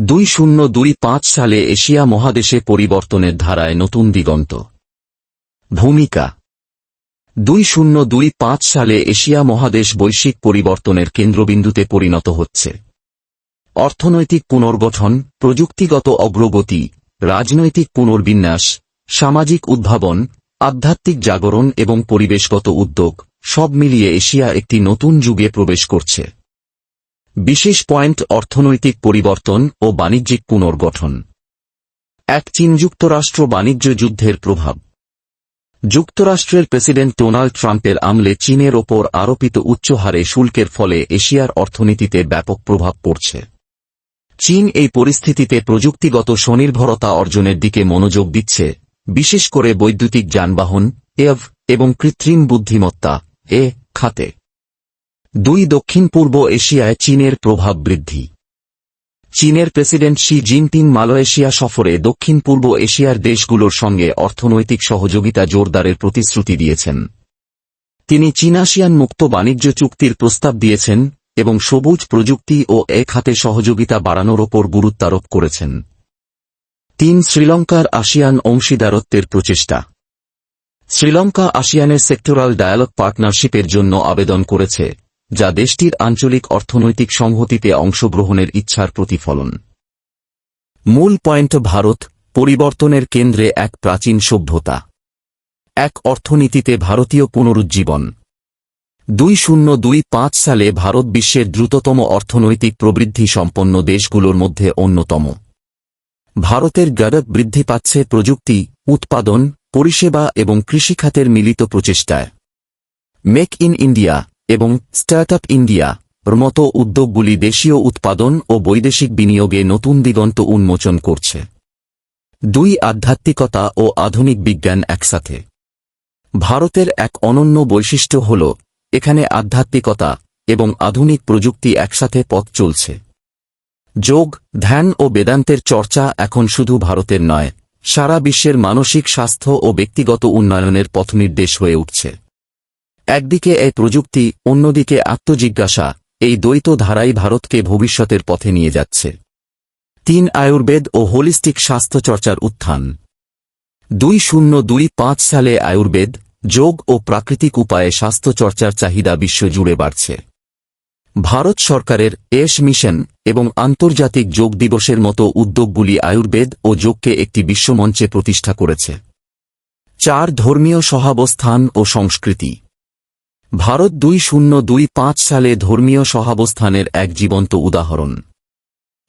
দুই শূন্য দুই পাঁচ সালে এশিয়া মহাদেশে পরিবর্তনের ধারায় নতুন দিগন্ত। ভূমিকা। দুই শূন্য দুই পাঁচ সালে এশিয়া মহাদেশ বৈশ্বিক পরিবর্তনের কেন্দ্রবিন্দুতে পরিণত হচ্ছে। অর্থনৈতিক পুনর্গঠন, প্রযুক্তিগত অগ্রগতি, রাজনৈতিক পুনর্বিন্যাস, সামাজিক উদ্ভাবন, আধ্যাত্মিক জাগরণ এবং পরিবেশগত উদ্যোগ সব মিলিয়ে এশিয়া একটি নতুন যুগে প্রবেশ করছে। বিশেষ পয়েন্ট অর্থনৈতিক পরিবর্তন ও বাণিজ্যিক পুনর্গঠন। এক চীন যুক্তরাষ্ট্র বাণিজ্য যুদ্ধের প্রভাব। যুক্তরাষ্ট্রের প্রেসিডেন্ট ডোনাল্ড ট্রাম্পের আমলে চীনের ওপর আরোপিত উচ্চ হারে শুল্কের ফলে এশিয়ার অর্থনীতিতে ব্যাপক প্রভাব পড়ছে। চীন এই পরিস্থিতিতে প্রযুক্তিগত স্বনির্ভরতা অর্জনের দিকে মনোযোগ দিচ্ছে, বিশেষ করে বৈদ্যুতিক যানবাহন এভ এবং কৃত্রিম বুদ্ধিমত্তা, এ খাতে। দুই দক্ষিণ পূর্ব এশিয়ায় চীনের প্রভাব বৃদ্ধি। চীনের প্রেসিডেন্ট শি জিনপিং মালয়েশিয়া সফরে দক্ষিণ পূর্ব এশিয়ার দেশগুলোর সঙ্গে অর্থনৈতিক সহযোগিতা জোরদারের প্রতিশ্রুতি দিয়েছেন। তিনি চীনাশিয়ান মুক্ত বাণিজ্য চুক্তির প্রস্তাব দিয়েছেন এবং সবুজ প্রযুক্তি ও এ খাতে সহযোগিতা বাড়ানোর ওপর গুরুত্বারোপ করেছেন। তিন শ্রীলঙ্কার আসিয়ান অংশীদারত্বের প্রচেষ্টা। শ্রীলঙ্কা আসিয়ানের সেক্টরাল ডায়ালগ পার্টনারশিপের জন্য আবেদন করেছে। যা দেশটির আঞ্চলিক অর্থনৈতিক সংহতিতে অংশগ্রহণের ইচ্ছার প্রতিফলন। মূল পয়েন্ট ভারত, পরিবর্তনের কেন্দ্রে এক প্রাচীন সভ্যতা। এক অর্থনীতিতে ভারতীয় পুনরুজ্জীবন। দুই শূন্য দুই পাঁচ সালে ভারত বিশ্বের দ্রুততম অর্থনৈতিক প্রবৃদ্ধি সম্পন্ন দেশগুলোর মধ্যে অন্যতম। ভারতের গারক বৃদ্ধি পাচ্ছে প্রযুক্তি, উৎপাদন, পরিষেবা এবং কৃষিখাতের মিলিত প্রচেষ্টায়। মেক ইন ইন্ডিয়া এবং স্টার্টআপ ইন্ডিয়া এর মতো উদ্যোগগুলি দেশীয় উৎপাদন ও বৈদেশিক বিনিয়োগে নতুন দিগন্ত উন্মোচন করছে। দুই আধ্যাত্মিকতা ও আধুনিক বিজ্ঞান একসাথে। ভারতের এক অনন্য বৈশিষ্ট্য হল, এখানে আধ্যাত্মিকতা এবং আধুনিক প্রযুক্তি একসাথে পথ চলছে। যোগ, ধ্যান ও বেদান্তের চর্চা এখন শুধু ভারতের নয়, সারা বিশ্বের মানসিক স্বাস্থ্য ও ব্যক্তিগত উন্নয়নের পথনির্দেশ হয়ে উঠছে। একদিকে এই প্রযুক্তি, অন্যদিকে আত্মজিজ্ঞাসা, এই দ্বৈত ধারাই ভারতকে ভবিষ্যতের পথে নিয়ে যাচ্ছে। তিন আয়ুর্বেদ ও হোলিস্টিক স্বাস্থ্যচর্চার উত্থান। দুই শূন্য দুই পাঁচ সালে আয়ুর্বেদ, যোগ ও প্রাকৃতিক উপায়ে স্বাস্থ্যচর্চার চাহিদা বিশ্বজুড়ে বাড়ছে। ভারত সরকারের এস মিশন এবং আন্তর্জাতিক যোগ দিবসের মতো উদ্যোগগুলি আয়ুর্বেদ ও যোগকে একটি বিশ্বমঞ্চে প্রতিষ্ঠা করেছে। চার ধর্মীয় সহাবস্থান ও সংস্কৃতি। ভারত দুই শূন্য দুই পাঁচ সালে ধর্মীয় সহাবস্থানের এক জীবন্ত উদাহরণ।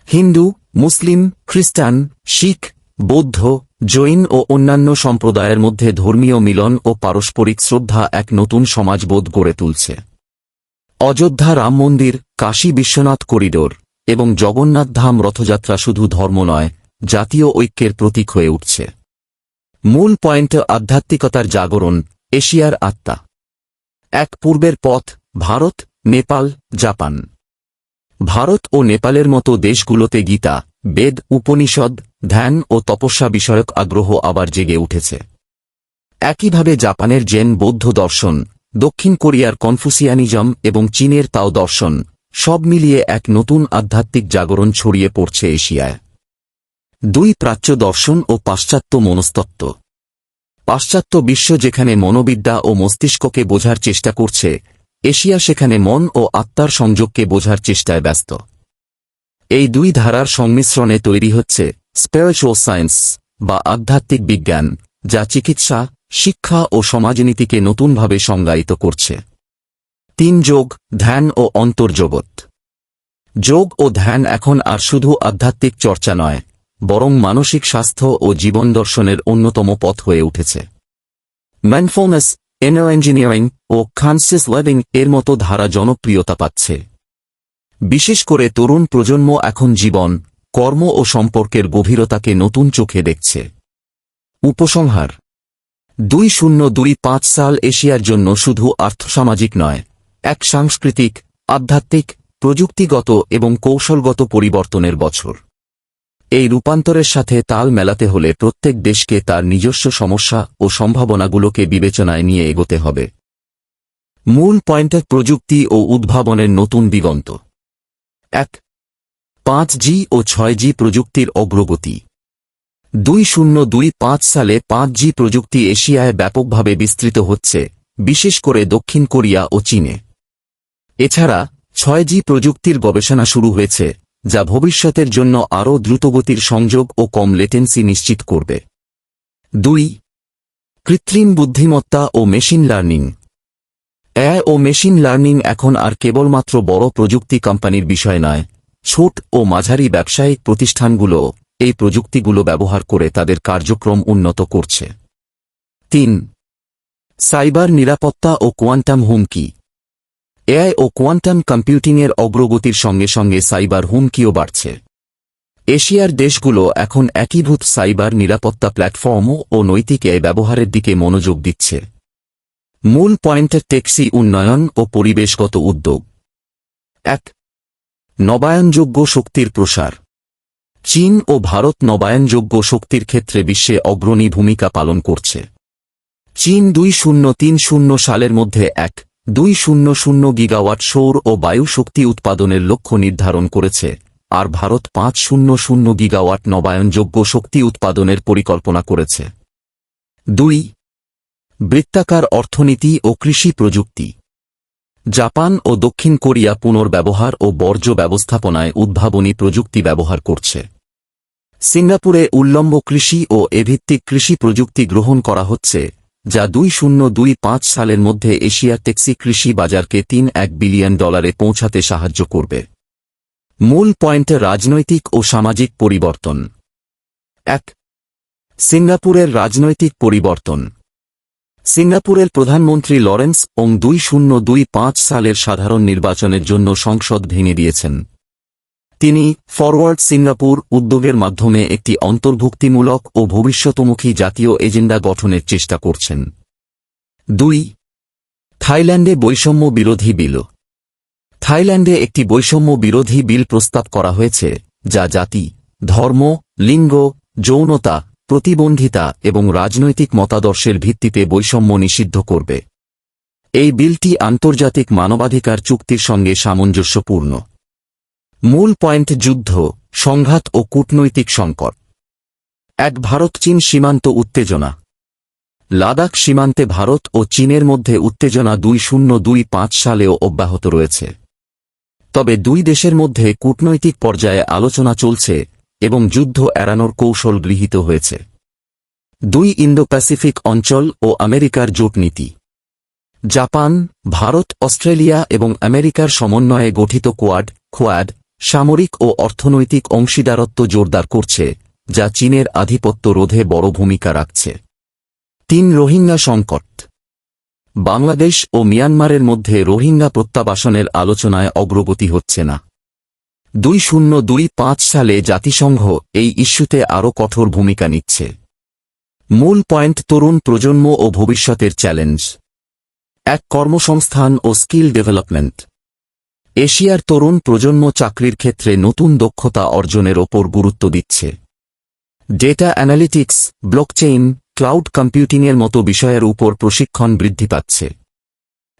হিন্দু, মুসলিম, খ্রিস্টান, শিখ, বৌদ্ধ, জৈন ও অন্যান্য সম্প্রদায়ের মধ্যে ধর্মীয় মিলন ও পারস্পরিক শ্রদ্ধা এক নতুন সমাজবোধ গড়ে তুলছে। অযোধ্যা রাম মন্দির, কাশী বিশ্বনাথ করিডোর এবং জগন্নাথ ধাম রথযাত্রা শুধু ধর্ম নয়, জাতীয় ঐক্যের প্রতীক হয়ে উঠছে। মূল পয়েন্ট আধ্যাত্মিকতার জাগরণ, এশিয়ার আত্মা। এক পূর্বের পথ, ভারত, নেপাল, জাপান। ভারত ও নেপালের মতো দেশগুলোতে গীতা, বেদ, উপনিষদ, ধ্যান ও তপস্যা বিষয়ক আগ্রহ আবার জেগে উঠেছে। একইভাবে জাপানের জেন বৌদ্ধ দর্শন, দক্ষিণ কোরিয়ার কনফুসিয়ানিজম এবং চীনের তাও দর্শন, সব মিলিয়ে এক নতুন আধ্যাত্মিক জাগরণ ছড়িয়ে পড়ছে এশিয়ায়। দুই প্রাচ্য দর্শন ও পাশ্চাত্য মনস্তত্ত্ব। পাশ্চাত্য বিশ্ব যেখানে মনোবিদ্যা ও মস্তিষ্ককে বোঝার চেষ্টা করছে, এশিয়া সেখানে মন ও আত্মার সংযোগকে বোঝার চেষ্টায় ব্যস্ত। এই দুই ধারার সংমিশ্রণে তৈরি হচ্ছে স্পিরিচুয়াল সায়েন্স বা আধ্যাত্মিক বিজ্ঞান, যা চিকিৎসা, শিক্ষা ও সমাজনীতিকে নতুনভাবে সংজ্ঞায়িত করছে। তিন যোগ, ধ্যান ও অন্তর্জগৎ। যোগ ও ধ্যান এখন আর শুধু আধ্যাত্মিক চর্চা নয় বরং মানসিক স্বাস্থ্য ও জীবন দর্শনের অন্যতম পথ হয়ে উঠেছে। ম্যানফোনাস এনার ইঞ্জিনিয়ারিং ও কনসিয়াস লিভিং এর মতো ধারা জনপ্রিয়তা পাচ্ছে। বিশেষ করে তরুণ প্রজন্ম এখন জীবন, কর্ম ও সম্পর্কের গভীরতাকে নতুন চোখে দেখছে। উপসংহার। দুই শূন্য দুই পাঁচ সাল এশিয়ার জন্য শুধু আর্থসামাজিক নয়, এক সাংস্কৃতিক, আধ্যাত্মিক, প্রযুক্তিগত এবং কৌশলগত পরিবর্তনের বছর। এই রূপান্তরের সাথে তাল মেলাতে হলে প্রত্যেক দেশকে তার নিজস্ব সমস্যা ও সম্ভাবনাগুলোকে বিবেচনায় নিয়ে এগোতে হবে। মূল পয়েন্টের প্রযুক্তি ও উদ্ভাবনের নতুন দিগন্ত। এক, পাঁচ জি ও ছয় জি প্রযুক্তির অগ্রগতি। দুই শূন্য দুই পাঁচ সালে পাঁচ জি প্রযুক্তি এশিয়ায় ব্যাপকভাবে বিস্তৃত হচ্ছে, বিশেষ করে দক্ষিণ কোরিয়া ও চীনে। এছাড়া ছয় জি প্রযুক্তির গবেষণা শুরু হয়েছে যা ভবিষ্যতের জন্য আরও দ্রুতগতির সংযোগ ও কম লেটেন্সি নিশ্চিত করবে। দুই, কৃত্রিম বুদ্ধিমত্তা ও মেশিন লার্নিং। এ ও মেশিন লার্নিং এখন আর কেবলমাত্র বড় প্রযুক্তি কোম্পানির বিষয় নয়, ছোট ও মাঝারি ব্যবসায়িক প্রতিষ্ঠানগুলো এই প্রযুক্তিগুলো ব্যবহার করে তাদের কার্যক্রম উন্নত করছে। তিন, সাইবার নিরাপত্তা ও কোয়ান্টাম হুমকি। এআই ও কোয়ান্টাম কম্পিউটিংয়ের অগ্রগতির সঙ্গে সঙ্গে সাইবার হুমকিও বাড়ছে। এশিয়ার দেশগুলো এখন একীভূত সাইবার নিরাপত্তা প্ল্যাটফর্ম ও নৈতিক এ ব্যবহারের দিকে মনোযোগ দিচ্ছে। মূল পয়েন্টের টেক্সি উন্নয়ন ও পরিবেশগত উদ্যোগ। এক, নবায়নযোগ্য শক্তির প্রসার। চীন ও ভারত নবায়নযোগ্য শক্তির ক্ষেত্রে বিশ্বে অগ্রণী ভূমিকা পালন করছে। চীন দুই শূন্য তিন শূন্য সালের মধ্যে এক দুই শূন্য শূন্য গিগাওয়াট সৌর ও বায়ু শক্তি উৎপাদনের লক্ষ্য নির্ধারণ করেছে, আর ভারত পাঁচ শূন্য শূন্য গিগাওয়াট নবায়নযোগ্য শক্তি উৎপাদনের পরিকল্পনা করেছে। দুই বৃত্তাকার অর্থনীতি ও কৃষি প্রযুক্তি। জাপান ও দক্ষিণ কোরিয়া পুনর্ব্যবহার ও বর্জ্য ব্যবস্থাপনায় উদ্ভাবনী প্রযুক্তি ব্যবহার করছে। সিঙ্গাপুরে উল্লম্ব কৃষি ও এভিত্তিক কৃষি প্রযুক্তি গ্রহণ করা হচ্ছে যা দুই শূন্য দুই পাঁচ সালের মধ্যে এশিয়া টেক্সি কৃষি বাজারকে তিন এক বিলিয়ন ডলারে পৌঁছাতে সাহায্য করবে। মূল পয়েন্টে রাজনৈতিক ও সামাজিক পরিবর্তন। এক, সিঙ্গাপুরের রাজনৈতিক পরিবর্তন। সিঙ্গাপুরের প্রধানমন্ত্রী লরেন্স ওং দুই শূন্য দুই পাঁচ সালের সাধারণ নির্বাচনের জন্য সংসদ ভেঙে দিয়েছেন। তিনি ফরওয়ার্ড সিঙ্গাপুর উদ্যোগের মাধ্যমে একটি অন্তর্ভুক্তিমূলক ও ভবিষ্যতমুখী জাতীয় এজেন্ডা গঠনের চেষ্টা করছেন। দুই, থাইল্যান্ডে বৈষম্য বিরোধী বিল। থাইল্যান্ডে একটি বৈষম্য বিরোধী বিল প্রস্তাব করা হয়েছে, যা জাতি, ধর্ম, লিঙ্গ, যৌনতা, প্রতিবন্ধিতা এবং রাজনৈতিক মতাদর্শের ভিত্তিতে বৈষম্য নিষিদ্ধ করবে। এই বিলটি আন্তর্জাতিক মানবাধিকার চুক্তির সঙ্গে সামঞ্জস্যপূর্ণ। মূল পয়েন্ট যুদ্ধ, সংঘাত ও কূটনৈতিক সংকট। এক ভারত চীন সীমান্ত উত্তেজনা। লাদাখ সীমান্তে ভারত ও চীনের মধ্যে উত্তেজনা দুই শূন্য দুই পাঁচ সালেও অব্যাহত রয়েছে। তবে দুই দেশের মধ্যে কূটনৈতিক পর্যায়ে আলোচনা চলছে এবং যুদ্ধ এড়ানোর কৌশল গৃহীত হয়েছে। দুই ইন্দো প্যাসিফিক অঞ্চল ও আমেরিকার জোট নীতি জাপান, ভারত, অস্ট্রেলিয়া এবং আমেরিকার সমন্বয়ে গঠিত কোয়াড, খোয়াড সামরিক ও অর্থনৈতিক অংশীদারত্ব জোরদার করছে, যা চীনের আধিপত্য রোধে বড় ভূমিকা রাখছে। তিন রোহিঙ্গা সংকট। বাংলাদেশ ও মিয়ানমারের মধ্যে রোহিঙ্গা প্রত্যাবাসনের আলোচনায় অগ্রগতি হচ্ছে না। দুই শূন্য দুই পাঁচ সালে জাতিসংঘ এই ইস্যুতে আরও কঠোর ভূমিকা নিচ্ছে। মূল পয়েন্ট তরুণ প্রজন্ম ও ভবিষ্যতের চ্যালেঞ্জ। এক কর্মসংস্থান ও স্কিল ডেভেলপমেন্ট। এশিয়ার তরুণ প্রজন্ম চাকরির ক্ষেত্রে নতুন দক্ষতা অর্জনের ওপর গুরুত্ব দিচ্ছে। ডেটা অ্যানালিটিক্স, ব্লকচেইন, ক্লাউড কম্পিউটিংয়ের মতো বিষয়ের উপর প্রশিক্ষণ বৃদ্ধি পাচ্ছে।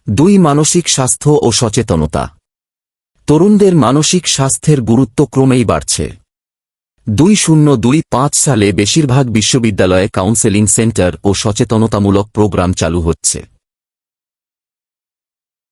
দুই, মানসিক স্বাস্থ্য ও সচেতনতা। তরুণদের মানসিক স্বাস্থ্যের গুরুত্ব ক্রমেই বাড়ছে। দুই, শূন্য দুই, পাঁচ সালে বেশিরভাগ বিশ্ববিদ্যালয়ে কাউন্সেলিং সেন্টার ও সচেতনতামূলক প্রোগ্রাম চালু হচ্ছে।